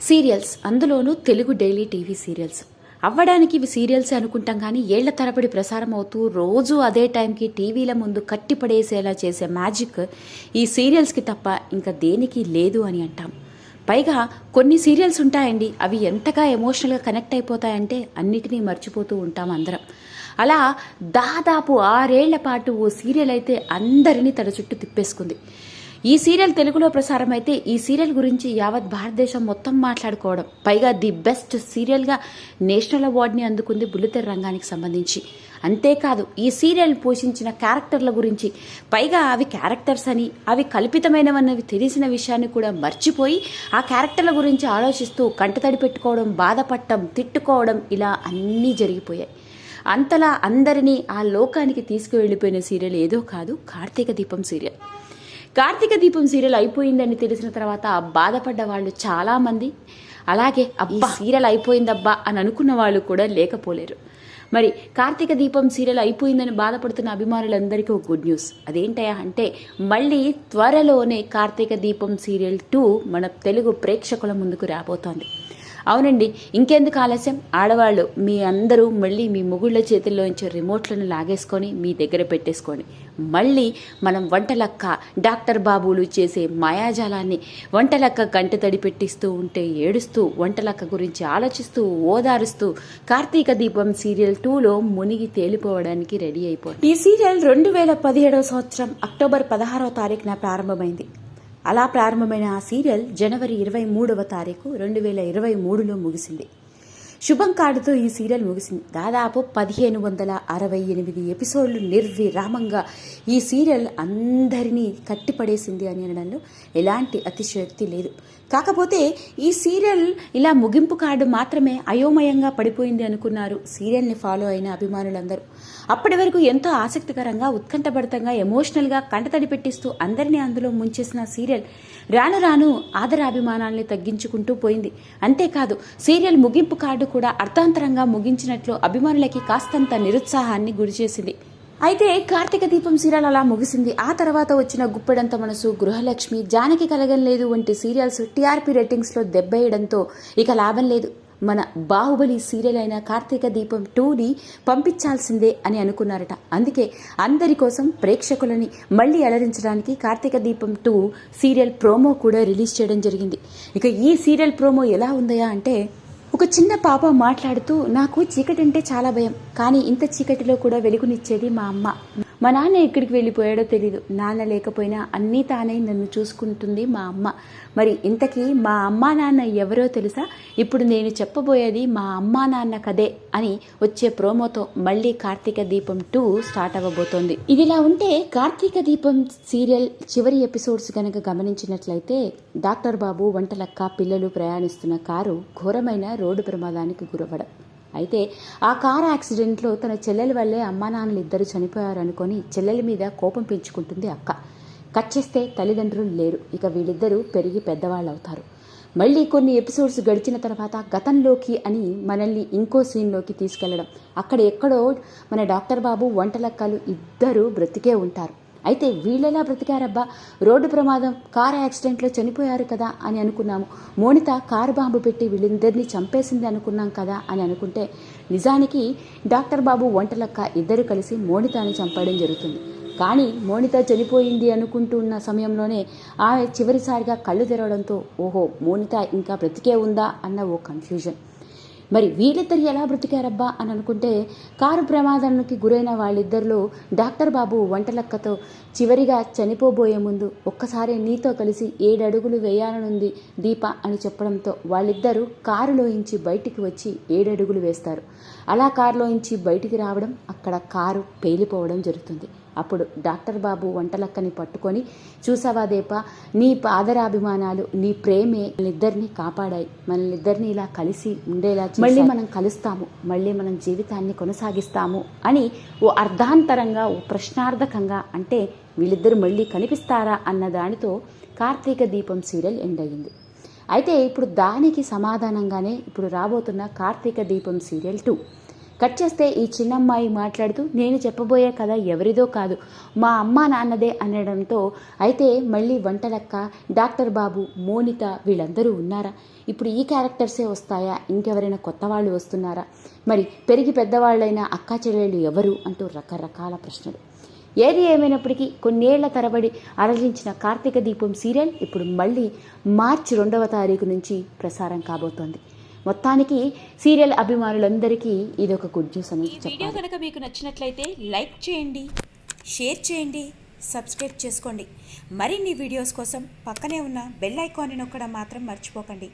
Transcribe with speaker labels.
Speaker 1: Serials అందులోనూ Telugu daily TV serials. అవ్వడానికి ఇవి సీరియల్స్ అనుకుంటాం కానీ ఏళ్ళ తరబడి ప్రసారం అవుతూ రోజు అదే టైంకి టీవీల ముందు కట్టిపడేసేలా చేసే మ్యాజిక్ ఈ సీరియల్స్కి తప్ప ఇంకా దేనికి లేదు అని అంటాం. పైగా కొన్ని సీరియల్స్ ఉంటాయండి అవి ఎంతగా ఎమోషనల్గా కనెక్ట్ అయిపోతాయంటే అన్నిటినీ మర్చిపోతూ ఉంటాం అందరం. అలా దాదాపు ఆరేళ్ళ పాటు ఓ సీరియల్ అయితే అందరినీ తన చుట్టూ తిప్పేసుకుంది. ఈ సీరియల్ తెలుగులో ప్రసారం అయితే ఈ సీరియల్ గురించి యావత్ భారతదేశం మొత్తం మాట్లాడుకోవడం. పైగా ది బెస్ట్ సీరియల్గా నేషనల్ అవార్డుని అందుకుంది బుల్లితెర రంగానికి సంబంధించి. అంతేకాదు ఈ సీరియల్ పోషించిన క్యారెక్టర్ల గురించి. పైగా అవి క్యారెక్టర్స్ అని అవి కల్పితమైనవన్నవి తెలిసిన విషయాన్ని కూడా మర్చిపోయి ఆ క్యారెక్టర్ల గురించి ఆలోచిస్తూ కంటతడి పెట్టుకోవడం బాధపడటం తిట్టుకోవడం ఇలా అన్నీ జరిగిపోయాయి. అంతలా అందరినీ ఆ లోకానికి తీసుకువెళ్ళిపోయిన సీరియల్ ఏదో కాదు కార్తీక దీపం సీరియల్. కార్తీక దీపం సీరియల్ అయిపోయిందని తెలిసిన తర్వాత బాధపడ్డ వాళ్ళు చాలా మంది. అలాగే అబ్బా సీరియల్ అయిపోయిందబ్బా అని అనుకున్న వాళ్ళు కూడా లేకపోలేరు. మరి కార్తీక దీపం సీరియల్ అయిపోయిందని బాధపడుతున్న అభిమానులందరికీ ఒక గుడ్ న్యూస్. అదేంటయా అంటే మళ్ళీ త్వరలోనే కార్తీక దీపం సీరియల్ టూ మన తెలుగు ప్రేక్షకుల ముందుకు రాబోతోంది. అవునండి. ఇంకెందుకు ఆలస్యం? ఆడవాళ్ళు మీ అందరూ మళ్ళీ మీ మొగుళ్ళ చేతుల్లోంచి రిమోట్లను లాగేసుకొని మీ దగ్గర పెట్టేసుకోండి. మళ్ళీ మనం వంటలక్క డాక్టర్ బాబులు చేసే మాయాజాలాన్ని వంటలక్క గంట తడి పెట్టిస్తూ ఉంటే ఏడుస్తూ వంటలక్క గురించి ఆలోచిస్తూ ఓదారుస్తూ కార్తీక దీపం సీరియల్ టూలో మునిగి తేలిపోవడానికి రెడీ అయిపోయింది ఈ సీరియల్ రెండు వేల పదిహేడవ సంవత్సరం అక్టోబర్ పదహారవ తారీఖున ప్రారంభమైంది. అలా ప్రారంభమైన ఆ సీరియల్ జనవరి ఇరవై మూడవ తారీఖు రెండు వేల ఇరవై మూడులో ముగిసింది. శుభం కార్డుతో ఈ సీరియల్ ముగిసింది. దాదాపు పదిహేను వందల అరవై ఎనిమిది ఎపిసోడ్లు నిర్విరామంగా ఈ సీరియల్ అందరినీ కట్టిపడేసింది అని అనడంలో ఎలాంటి అతిశయోక్తి లేదు. కాకపోతే ఈ సీరియల్ ఇలా ముగింపు కార్డు మాత్రమే అయోమయంగా పడిపోయింది అనుకున్నారు సీరియల్ని ఫాలో అయిన అభిమానులందరూ. అప్పటి వరకు ఎంతో ఆసక్తికరంగా ఉత్కంఠభరితంగా ఎమోషనల్గా కంటతడి పెట్టిస్తూ అందరినీ అందులో ముంచేసిన సీరియల్ రాను రాను ఆదరాభిమానాల్ని తగ్గించుకుంటూ పోయింది. అంతేకాదు సీరియల్ ముగింపు కార్డు కూడా అర్థాంతరంగా ముగించినట్లు అభిమానులకి కాస్తంత నిరుత్సాహాన్ని గురిచేసింది అయితే కార్తీక దీపం సీరియల్ అలా ముగిసింది. ఆ తర్వాత వచ్చిన గుప్పెడంత మనసు గృహలక్ష్మి జానకి కలగం లేదు వంటి సీరియల్స్ టీఆర్పీ రేటింగ్స్లో దెబ్బేయడంతో ఇక లాభం లేదు. మన బాహుబలి సీరియల్ అయిన కార్తీక దీపం టూని పంపించాల్సిందే అని అనుకున్నారట. అందుకే అందరి కోసం ప్రేక్షకులని మళ్ళీ అలరించడానికి Karthika Deepam two serial promo కూడా రిలీజ్ చేయడం జరిగింది. ఇక ఈ సీరియల్ ప్రోమో ఎలా ఉందయా అంటే ఒక చిన్న పాప మాట్లాడుతూ నాకు చీకటి అంటే చాలా భయం కానీ ఇంత చీకటిలో కూడా వెలుగునిచ్చేది మా అమ్మ. మా నాన్న ఎక్కడికి వెళ్ళిపోయాడో తెలీదు. నాన్న లేకపోయినా అన్నీ తానే నన్ను చూసుకుంటుంది మా అమ్మ. మరి ఇంతకీ మా అమ్మ నాన్న ఎవరో తెలుసా? ఇప్పుడు నేను చెప్పబోయేది మా అమ్మ నాన్న కదే అని వచ్చే ప్రోమోతో మళ్ళీ కార్తీక దీపం టూ స్టార్ట్ అవ్వబోతోంది. ఇదిలా ఉంటే కార్తీక దీపం సీరియల్ చివరి ఎపిసోడ్స్ కనుక గమనించినట్లయితే డాక్టర్ బాబు వంటలక్క పిల్లలు ప్రయాణిస్తున్న కారు ఘోరమైన రోడ్డు ప్రమాదానికి గురవ్వడం. అయితే ఆ కారు యాక్సిడెంట్లో తన చెల్లెల వల్లే అమ్మా నాన్నలు ఇద్దరు చనిపోయారనుకొని చెల్లెల మీద కోపం పెంచుకుంటుంది అక్క. కట్ చేస్తే తల్లిదండ్రులు లేరు. ఇక వీళ్ళిద్దరూ పెరిగి పెద్దవాళ్ళు అవుతారు మళ్ళీ కొన్ని ఎపిసోడ్స్ గడిచిన తర్వాత గతంలోకి అని మనల్ని ఇంకో సీన్లోకి తీసుకెళ్ళడం. అక్కడ ఎక్కడో మన డాక్టర్ బాబు వంటలక్కలు ఇద్దరూ బ్రతికే ఉంటారు. అయితే వీళ్ళెలా బ్రతికారబ్బా? రోడ్డు ప్రమాదం కారు యాక్సిడెంట్లో చనిపోయారు కదా అని అనుకున్నాము. మోనిత కారు బాంబు పెట్టి వీళ్ళిద్దరిని చంపేసింది అనుకున్నాం కదా అని అనుకుంటే నిజానికి డాక్టర్ బాబు వంటలక్క ఇద్దరు కలిసి మోనితాని చంపడం జరుగుతుంది. కానీ మోనిత చనిపోయింది అనుకుంటున్న సమయంలోనే ఆమె చివరిసారిగా కళ్ళు తెరవడంతో ఓహో మోనిత ఇంకా బ్రతికే ఉందా అన్న ఓ కన్ఫ్యూజన్ మరి వీళ్ళిద్దరు ఎలా బ్రతికారబ్బా అని అనుకుంటే కారు ప్రమాదానికి గురైన వాళ్ళిద్దరిలో డాక్టర్ బాబు వంటలక్కతో చివరిగా చనిపోబోయే ముందు ఒక్కసారి నీతో కలిసి ఏడడుగులు వేయాలనుంది దీప అని చెప్పడంతో వాళ్ళిద్దరూ కారులోంచి బయటికి వచ్చి ఏడడుగులు వేస్తారు. అలా కారులోంచి బయటికి రావడం అక్కడ కారు పేలిపోవడం జరుగుతుంది. అప్పుడు డాక్టర్ బాబు వంటలక్కని పట్టుకొని చూసావా నీ పాదరాభిమానాలు నీ ప్రేమే ఇద్దరిని కాపాడాయి. మనల్నిద్దరిని ఇలా కలిసి ఉండేలా మళ్ళీ మనం కలుస్తాము. మళ్ళీ మనం జీవితాన్ని కొనసాగిస్తాము. అని ఓ అర్ధాంతరంగా ఓ ప్రశ్నార్థకంగా అంటే వీళ్ళిద్దరు మళ్ళీ కనిపిస్తారా? అన్న దానితో కార్తీక దీపం సీరియల్ ఎండ్ అయ్యింది. అయితే ఇప్పుడు దానికి సమాధానంగానే ఇప్పుడు రాబోతున్న కార్తీక దీపం సీరియల్ టూ. కట్ చేస్తే ఈ చిన్నమ్మాయి మాట్లాడుతూ నేను చెప్పబోయే కథ ఎవరిదో కాదు. మా అమ్మ నాన్నదే అనడంతో అయితే మళ్ళీ వంటలక్క డాక్టర్ బాబు మోనిత వీళ్ళందరూ ఉన్నారా? ఇప్పుడు ఈ క్యారెక్టర్సే వస్తాయా? ఇంకెవరైనా కొత్త వాళ్ళు వస్తున్నారా? మరి పెరిగి పెద్దవాళ్ళైన అక్కా చెల్లెళ్ళు ఎవరు? అంటూ రకరకాల ప్రశ్నలు. ఏది ఏమైనప్పటికీ కొన్నేళ్ళ తరబడి అరలించిన కార్తీక దీపం సీరియల్ ఇప్పుడు మళ్ళీ మార్చి రెండవ తారీఖు నుంచి ప్రసారం కాబోతోంది. మొత్తానికి సీరియల్ అభిమానులందరికీ ఇది ఒక గుడ్ న్యూస్ అని
Speaker 2: వీడియో కనుక మీకు నచ్చినట్లయితే లైక్ చేయండి షేర్ చేయండి సబ్స్క్రైబ్ చేసుకోండి. మరిన్ని వీడియోస్ కోసం పక్కనే ఉన్న బెల్ ఐకాన్ని నొక్కడం మాత్రం మర్చిపోకండి.